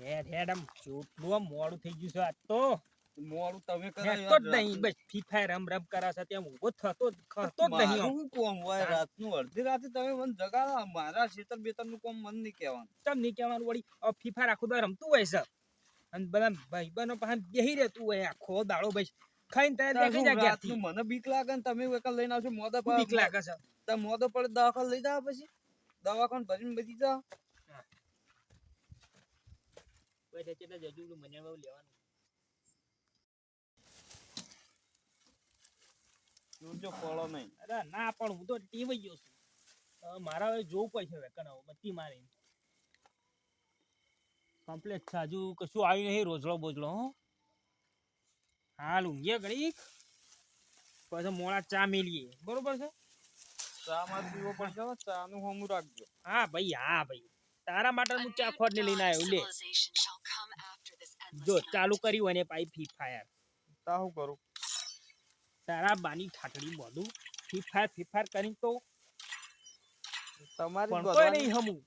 હેડ હેડ આમ ચોટલું મોડું થઈ ગયું છે આજ તો. મોડું તમે હેડતો જ નહીં બસ ફ્રી ફાયર રમ રમ કરાશે ત્યાં ઊભો થતો ખરતો જ નહીં હું કોમ હોય. રાતનું અડધી રાતે તમે મને જગાડો મારા શેતર બેતરનું કોમ મન નહીં કહેવાનું. તમ નહીં કહેવાનું વળી? ફ્રી ફાયર આખો દાડો રમતું હોય છે. અને બધા ભાઈબંધો પાસે બેહી રહેતું હોય આખો દાડો ભાઈ ખાઈને તરત દેખી જાય. રાતનું મને બીક લાગે ને તમે એકલ લઈને આવશો મોદા પર બીક લાગે છે? તમે મોદો પડે દવાખાને લઈ જાવ પછી? દવાખાને ભરીને બધી જાવ બધા ચેટલા જજુ પેલું મને બહુ લેવાનું. જોજો ફળો નહીં. અરે ના પણ હું તો ટીવાઈ ગયો છું. મારા હવે જોવું પડશે હવે કણાવો બત્તી મારી. કમ્પ્લેટ છે હજુ કશું આવ્યું નહીં રોજડો બોજડો હો. હાલ ઊંઘીએ ઘડીક. પછી મોડા ચા મેલીએ. બરોબર છે? ચા માં પીવો પડશે હો, ચા નું હોમું રાખજો. હા ભાઈ હા ભાઈ. તારા માટે હું ચા ખોટ ને લઈને આવ્યો લે. જો ચાલુ કર્યું અને પાઈ ફ્રી ફાયર તા હું કરું? તારા બાની ઠાઠડી મોઢું ફ્રી ફાયર ફ્રી ફાયર કરી તો તમારી કોઈ નહીં હમું.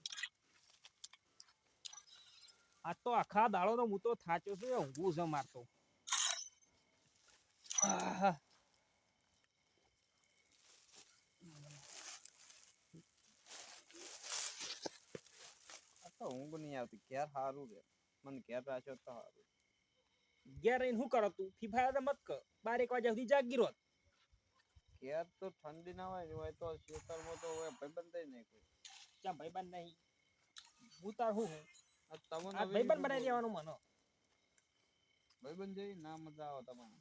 આ તો આખા દાડો નો હું તો થાચ્યો છું ઊંઘું છે મારતો ઊંઘ નહીં આવતી ક્યારે સારું રે. મને ઘેર રાખ્યો તો સારું ઘેર રહીને શું કરો તું? ફ્રી ફાયર મત કર. બાર એક વાગ્યા સુધી જાગી રહો. ઘેર તો ઠંડી ના હોય હોય તો ખેતરમાં તો હોય ભાઈબંધ નહીં કોઈ. ક્યાં ભાઈબંધ નહીં? હું તાર હું? હું તમને ભાઈબંધ બનાવી દેવાનું મનો. ભાઈબંધ જેવી ના મજા આવે તમને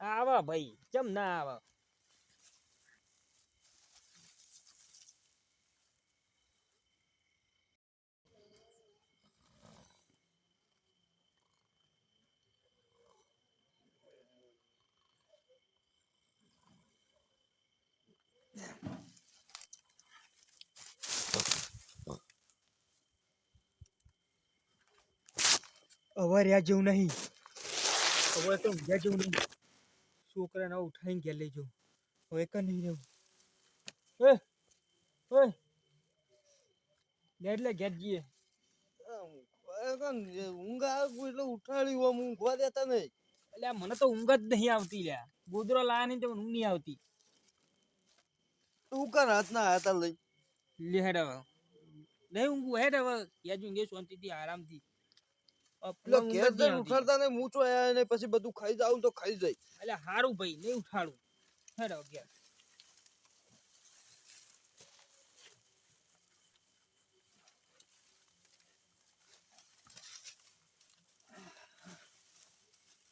આવા ભાઈ ચમ ના આવા. હવે રહ્યા જેવું નહીં. હવે તો ઊંઘ્યા જેવું નહીં. છોકરાને ઉઠાઈને ગયા લઈ જવું હવે કઈ નહીં રહેવું. ઓય ઓય લે એટલે ઘેર જઈએ. ઊંઘ આવે એટલે ઉઠાડી હોય ઊંઘવા દેતા નહીં એટલે મને તો ઊંઘ જ નહીં આવતી લ્યા. ગોદરો લાયા નહીં તો ઊંઘ નહીં આવતી. તું કર હાથના હાથા લઈ. લે હેડ હવે. નહીં ઊંઘું હેડ હવે. ઊંઘે શાંતિથી આરામથી. ઘેર જઈને ઉઠાડતા ને મૂછો આયા ને પછી બધું ખાઈ જાવ તો ખાઈ જાય. એટલે હારું ભાઈ નહીં ઉઠાડું. હેડ ગયા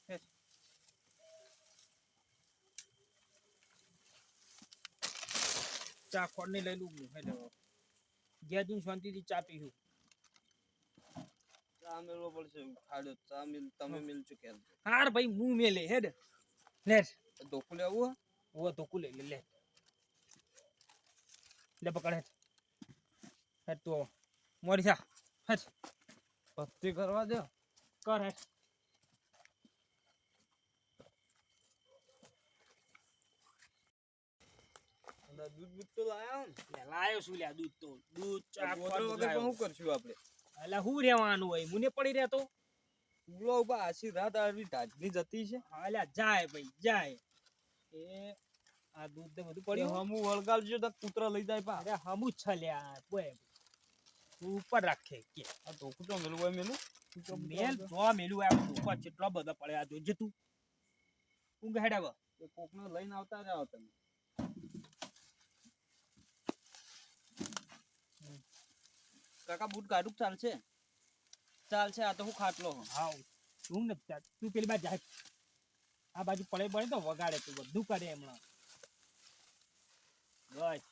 ચા ચા ખોડને લઈ લઉં હું હેડ. હવે ઘેર જઈને શાંતિથી ચા પીશું આ મેળવો પડશે ખાડો ચા તમે મિલ ચૂક્યા હાર ભાઈ હું મેલે હેડ. લે. ધોકું લેવું ઓ ધોકું લઈ લે લે. લે પકડ હેડ. હેડ તું મોરી સા હેડ. ભક્તિ કરવા દે. કર હેડ. દૂધ દૂધ તો લાયા લાયો છું લ્યા દૂધ તો. દૂધ ચા વગર શું કરશું આપણે એટલે હું રહેવાનું હોય? મુને પડી રહેતો? ઉલો ઉપર આછી રાત આવી ઢાજની જતી છે. હા જાય ભાઈ જાય. એ આ દૂધ ને બધું પડ્યું? હમું વળગાડજો તો કૂતરા લઈ જાય પા. અરે હમુ છલ્યા કોઈ બોય ઉપર રાખે કે. આ તો કૂતરો મેલું હોય મેલું. મેલ તો મેલું આ ઉપર કેટલો બધો પડે આ જોજે તું. ઊંઘ હેડ કોકનો કોકને લઈને આવતા જાવ તમે. કાકા બૂટ કાઢું ચાલશે? ચાલશે આ તો હું ખાટલો હા. તું ને તું પેલી બાજુ જાય આ બાજુ પડે પડે તો વગાડે તું બધું કરે હમણાં. બસ.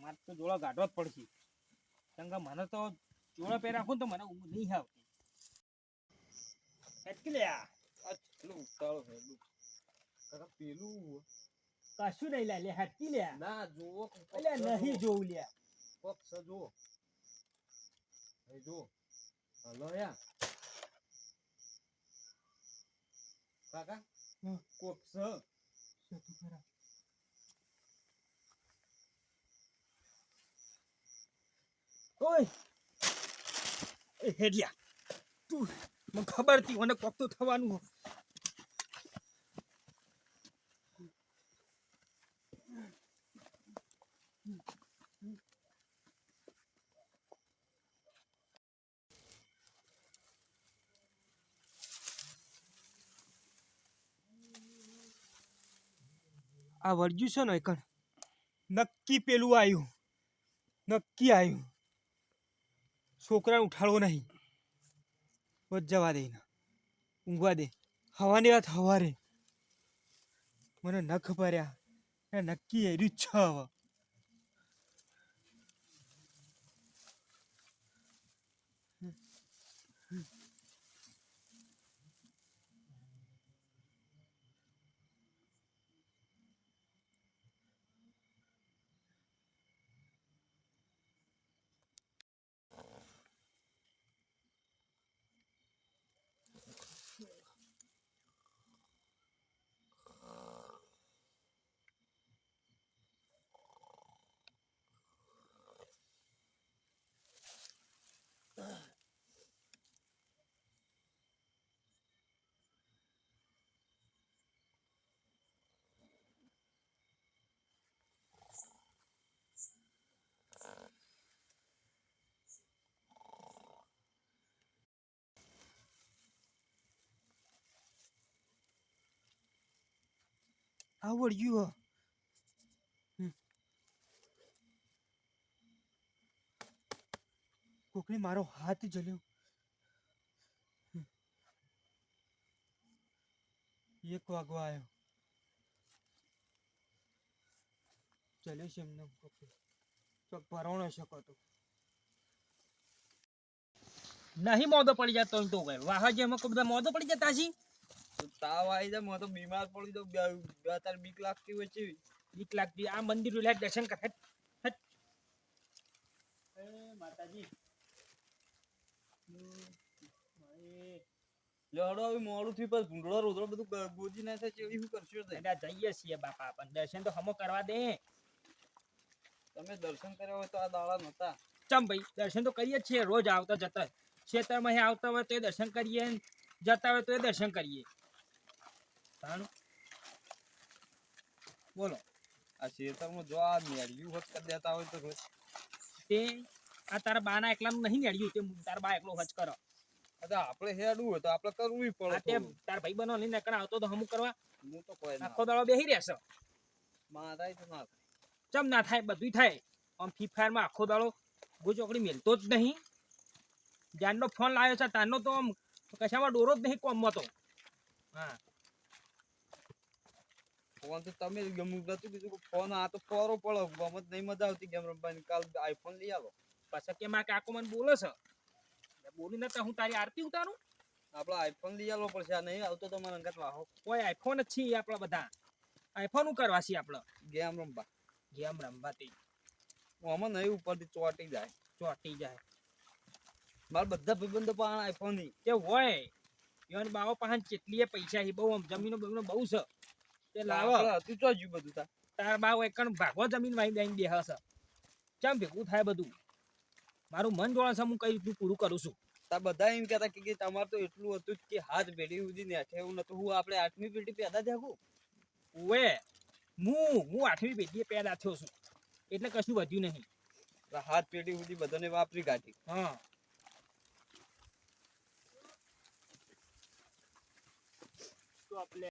મારે તો જોડો ગાઢવા જ પડશે. કેમ કે મને તો જોડો પહેર રાખું ને તો મને ઊંઘ નહીં આવતી. એટલે આ આ પેલું પેલું. કશું નહીં લે લે હેટકી લે. ના જુઓ એટલે નહીં જોવું લે. કોક છે જુઓ અહીં જુઓ. હલો યા કાકા. કોક ઓય. હેડિયા તું મને ખબર હતી મને કોક તો થવાનું આ વર્જ્યું છે ને એકણ? નક્કી પેલું આવ્યું નક્કી આવ્યું છોકરાને ઉઠાડવો નહીં. બસ જવા દે ઊંઘવા દે. હવાની વાત હવારે. મને નખ ભર્યા. એ નક્કી એર્યું છે હવે. આ હે. હમ. કોકને મારો હાથ જલ્યો. એક વાગવા આવ્યો ચાલ્યો છે એમને ચોક ભરવાનો શકો તો. નહીં મોદો પડી જતો તો ભાઈ. વાહ, જેમાં બધા મોદો પડી જતા છી તાવ આવી જાય તો બીમાર પડી તો બે તાર બીક લાગતી હોય છે બીક લાગતી આ મંદિર લે દર્શન કર. Hat, hat. એ માતાજી. લડો હવે મોડું થયું પછી ભૂંડળો રોદડો બધું ગોજી ના થાય ચેડી શું કરશો તે જઈએ છીએ બાપા પણ. દર્શન તો હમો કરવા દે. તમે દર્શન કર્યા હોય તો આ દાડા નહોતા. ચમ ભાઈ દર્શન તો કરીએ જ છીએ. રોજ આવતા જતા. અહીં આવતા હોય તો એ દર્શન કરીએ જતા હોય તો એ દર્શન કરીએ. તાણું. બોલો. આ શેતરમાં જો આ મેળ્યું હોત કરી દેતા હોય તો તે આ તારા બાના એકલા નહીં નડ્યું તે તારા બા એકલો હજ કરો. અરે આપણે હેડું હોય તો આપણે કરવું પડે તે તાર ભાઈ બનો લઈને કણ આવતો તો હમું કરવા. હું તો કોઈ આખો દાડો બેહી રહેશે. મારાય તો ના ચમ ના થાય બધું થાય. આમ ફ્રી ફાયરમાં આખો દાડો ગોચોકડી મેલતો જ નહીં. જ્યારનો ફોન લાવ્યો છે તારનો તો આમ કશામાં ડોરો જ નહીં કોમમાં તો. હા. ફોન તો તમે ગમું કીધું કે ફોન આ તો ફોરો પડો ગમત નહીં મજા આવતી ગેમ રમવાની? કાલ આઈફોન લઈ આવો. પછી કે મારા કાકો મને બોલે છે. બોલી નતા હું તારી આરતી ઉતારું? આપણે આઈફોન લઈ આવો પડશે આ નહીં આવતો તમારે અંગત વાહો. કોઈ આઈફોન જ છીએ આપણા બધા. આઈફોન હું કરવા છીએ આપણે ગેમ રમવા. ગેમ રમવા તે. આમાં નહીં ઉપરથી ચોટી જાય. ચોટી જાય. મારા બધા ભાઈબંધો પણ આઈફોનની. કે હોય. યોન બાવો પાસે કેટલીય પૈસા છે બહુ જમીનો બમીનો બહુ છે. તે લાવો. તું ચોજ્યું બધું તા. તાર બાવ એકણ ભાગવા જમીન વાઈ દઈને બેહ છે. ચમ ભેગું થાય બધું? મારું મન જોડે છે હું કઈ રીતનું પૂરું કરું છું? તા બધા એમ કહેતા કે તમાર તો એટલું હતું કે હાથ પેઢી સુધી નેઠે એવું નતું. હું આપણે આઠમી પેઢી પેદા થયા ઓએ હું હું આઠમી પેઢીએ પેદા થયો છું. એટલે કશું વધ્યું નહીં. હાથ પેઢી સુધી બધાને વાપરી કાઢી. હા. તો આપણે